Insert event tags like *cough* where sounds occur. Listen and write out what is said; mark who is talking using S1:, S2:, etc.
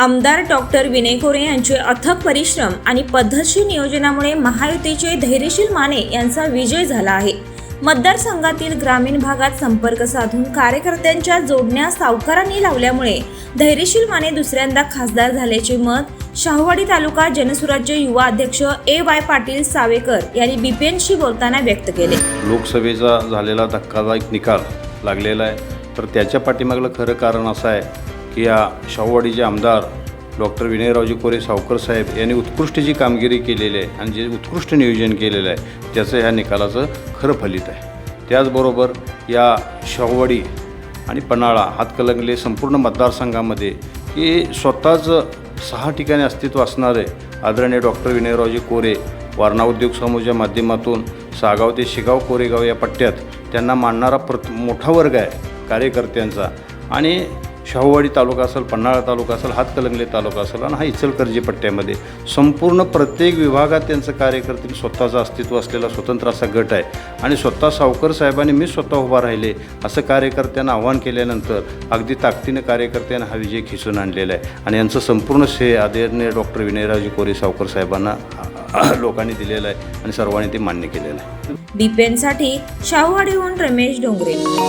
S1: आमदार डॉक्टर विनय कोरे यांचे अथक परिश्रम आणि पद्धतशीर नियोजनामुळे महायुतीचे धैर्यशील माने यांचा विजय झाला आहे. मतदारसंघातील ग्रामीण भागात संपर्क साधून कार्यकर्त्यांच्या जोडण्या सावकारांनी लावल्यामुळे धैर्यशील माने दुसऱ्यांदा खासदार झाल्याचे मत शाहवाडी तालुका जनसुराज्य युवा अध्यक्ष ए वाय पाटील सावेकर यांनी बीपीएनशी बोलताना व्यक्त केले.
S2: लोकसभेचा झालेला धक्कादायक निकाल लागलेला आहे. तर त्याच्या पाठीमागलं खरं कारण असं आहे या शाहूवाडीचे आमदार डॉक्टर विनयरावजी कोरे सावकर साहेब यांनी उत्कृष्ट जी कामगिरी केलेली आहे आणि जे उत्कृष्ट नियोजन केलेलं आहे त्याचं ह्या निकालाचं खरं फलित आहे. त्याचबरोबर या शाहूवाडी आणि पन्हाळा हातकलंगले संपूर्ण मतदारसंघामध्ये की स्वतःच सहा ठिकाणी अस्तित्व असणारे आदरणीय डॉक्टर विनयरावजी कोरे वारणा उद्योग समूहाच्या माध्यमातून सागाव ते शिगाव कोरेगाव या पट्ट्यात त्यांना मानणारा प्रत मोठा वर्ग आहे कार्यकर्त्यांचा. आणि शाहूवाडी तालुका असेल पन्हाळा तालुका असेल हातकलंगले तालुका असेल आणि हा इचलकरजी पट्ट्यामध्ये संपूर्ण प्रत्येक विभागात त्यांचं कार्यकर्ते स्वतःचं अस्तित्व असलेला स्वतंत्र असा गट आहे. आणि स्वतः सावकर साहेबांनी मी स्वतः उभा राहिले. असं कार्यकर्त्यांना आव्हान केल्यानंतर अगदी ताकदीनं कार्यकर्त्यांना हा विजय खिचून आणलेला आहे. आणि यांचं संपूर्ण श्रेय आदरणीय डॉक्टर विनयरावजी कोरे सावकर साहेबांना *clears throat* लोकांनी दिलेलं आहे आणि सर्वांनी ते मान्य केलेलं आहे.
S1: बीपीएनसाठी शाहूवाडीहून रमेश डोंगरे.